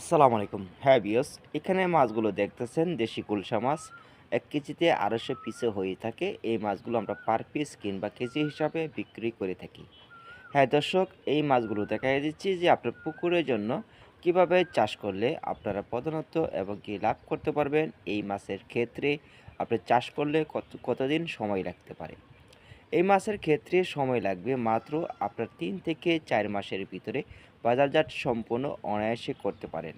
আসসালামু আলাইকুম। হ্যাঁ বিয়স এখানে মাছগুলো দেখতেছেন, দেশি কুলসা মাছ। এক কেজিতে আড়াইশো পিসে হয়ে থাকে। এই মাছগুলো আমরা পার পিস কিংবা কেজি হিসাবে বিক্রি করে থাকি। হ্যাঁ দর্শক, এই মাছগুলো দেখা দিচ্ছি যে আপনার পুকুরের জন্য কীভাবে চাষ করলে আপনারা প্রধানত এবং কি লাভ করতে পারবেন, এই মাছের ক্ষেত্রে আপনি চাষ করলে কত, কতদিন সময় লাগতে পারে? এই মাছের ক্ষেত্রে সময় লাগবে মাত্র আপনার তিন থেকে চার মাসের ভিতরে বাজারজাত সম্পূর্ণ অনায়াসে করতে পারেন।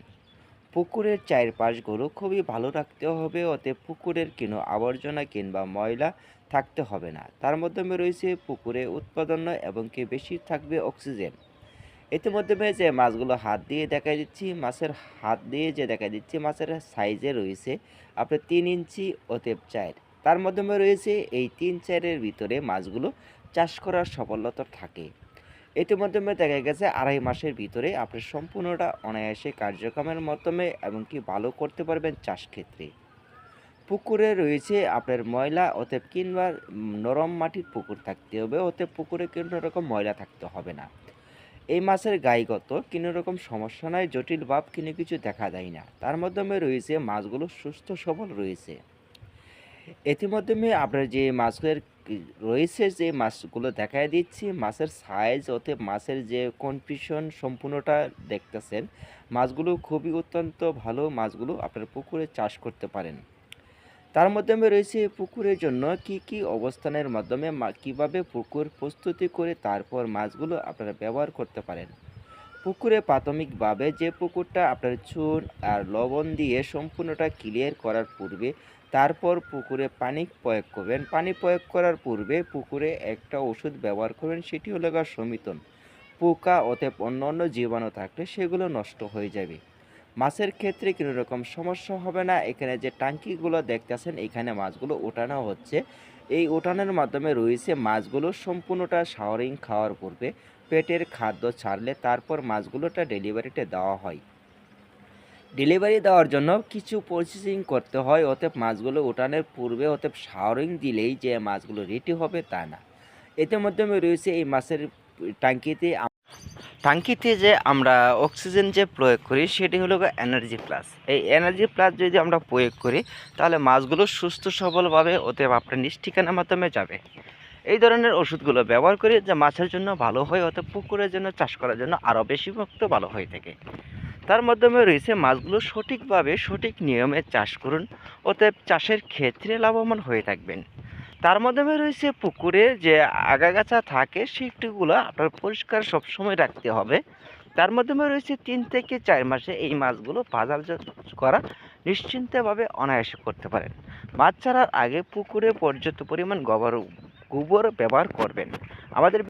পুকুরের চারপাশগুলো খুবই ভালো রাখতে হবে ওতে পুকুরের কোনো আবর্জনা কিংবা ময়লা থাকতে হবে না। তার মাধ্যমে রয়েছে পুকুরে উৎপাদন এবং কি বেশি থাকবে অক্সিজেন। ইতিমধ্যে যে মাছগুলো হাত দিয়ে দেখা দিচ্ছি, মাছের হাত দিয়ে যে দেখা দিচ্ছি, মাছের সাইজে রয়েছে আপনার তিন ইঞ্চি, অতএব চার। তার মাধ্যমে রয়েছে এই তিন চারের ভিতরে মাছগুলো চাষ করার সফলতা থাকে। ইতিমধ্যে দেখা গেছে আড়াই মাসের ভিতরে আপনি সম্পূর্ণটা অনায়াসে কার্যক্রমের মাধ্যমে এবং কি ভালো করতে পারবেন চাষ ক্ষেত্রে। পুকুরে রয়েছে আপনার ময়লা, অতএব কিংবা নরম মাটির পুকুর থাকতে হবে, অতএব পুকুরে কোনো রকম ময়লা থাকতে হবে না। এই মাছের গাইগত কোনো রকম সমস্যা নাই, জটিল ভাব কোনো কিছু দেখা যায় না। তার মাধ্যমে রয়েছে মাছগুলো সুস্থ সবল রয়েছে। ইতিমধ্যে আপনার যে কি- রয়েছে, যে মাছগুলো দেখায় দিচ্ছি, মাছের সাইজ ওতে মাছের যে কনফিউশন সম্পূর্ণটা দেখতেছেন, মাছগুলো খুবই অত্যন্ত ভালো মাছগুলো আপনার পুকুরে চাষ করতে পারেন। তার মাধ্যমে রয়েছে পুকুরের জন্য কি কি অবস্থানের মাধ্যমে কীভাবে পুকুর প্রস্তুতি করে তারপর মাছগুলো আপনারা ব্যবহার করতে পারেন। পুকুরে প্রাথমিকভাবে যে পুকুরটা আপনার চুন আর লবণ দিয়ে সম্পূর্ণটা ক্লিয়ার করার পূর্বে তারপর পুকুরে পানি প্রয়োগ করবেন। পানি প্রয়োগ করার পূর্বে পুকুরে একটা ওষুধ ব্যবহার করবেন, সেটি হলো সমিতন। পোকা, অতএব অন্য অন্য জীবাণু থাকলে সেগুলো নষ্ট হয়ে যাবে। মাছের ক্ষেত্রে কোনো রকম সমস্যা হবে না। এখানে যে টাঙ্কিগুলো দেখতেছেন, এখানে মাছগুলো ওঠানো হচ্ছে। এই ওঠানোর মাধ্যমে রয়েছে মাছগুলো সম্পূর্ণটা শাওয়ারিং খাওয়ার পূর্বে পেটের খাদ্য ছাড়লে তারপর মাছগুলোটা ডেলিভারিতে দেওয়া হয়। ডেলিভারি দেওয়ার জন্য কিছু প্রসেসিং করতে হয়, অতএব মাছগুলো ওঠানোর পূর্বে অতএব শাওয়ারিং দিলেই যে মাছগুলো রেডি হবে তা না। এতে মাধ্যমে রয়েছে এই মাছের টাঙ্কিতে টাঙ্কিতে যে আমরা অক্সিজেন যে প্রয়োগ করি সেটি হলো এনার্জি প্লাস এই এনার্জি প্লাস যদি আমরা প্রয়োগ করি তাহলে মাছগুলো সুস্থ সবলভাবে অতএব আপনার নিজ ঠিকানার মাধ্যমে যাবে এই ধরনের ওষুধগুলো ব্যবহার করি যে মাছের জন্য ভালো হয় অতএব পুকুরের জন্য চাষ করার জন্য আরও বেশি মুক্ত ভালো হয়ে থাকে তার মাধ্যমে রয়েছে মাছগুলো সঠিকভাবে সঠিক নিয়মে চাষ করুন অতএব চাষের ক্ষেত্রে লাভবান হয়ে থাকবেন তার মাধ্যমে রয়েছে পুকুরের যে আগাগাছা থাকে সেইটিগুলো আপনার পরিষ্কার সবসময় রাখতে হবে। তার মাধ্যমে রয়েছে তিন থেকে চার মাসে এই মাছগুলো বাজার করা নিশ্চিন্তভাবে অনায়াসে করতে পারেন। মাছ ছাড়ার আগে পুকুরে পর্যাপ্ত পরিমাণ গোবর গোবর ব্যবহার করবেন। আমাদের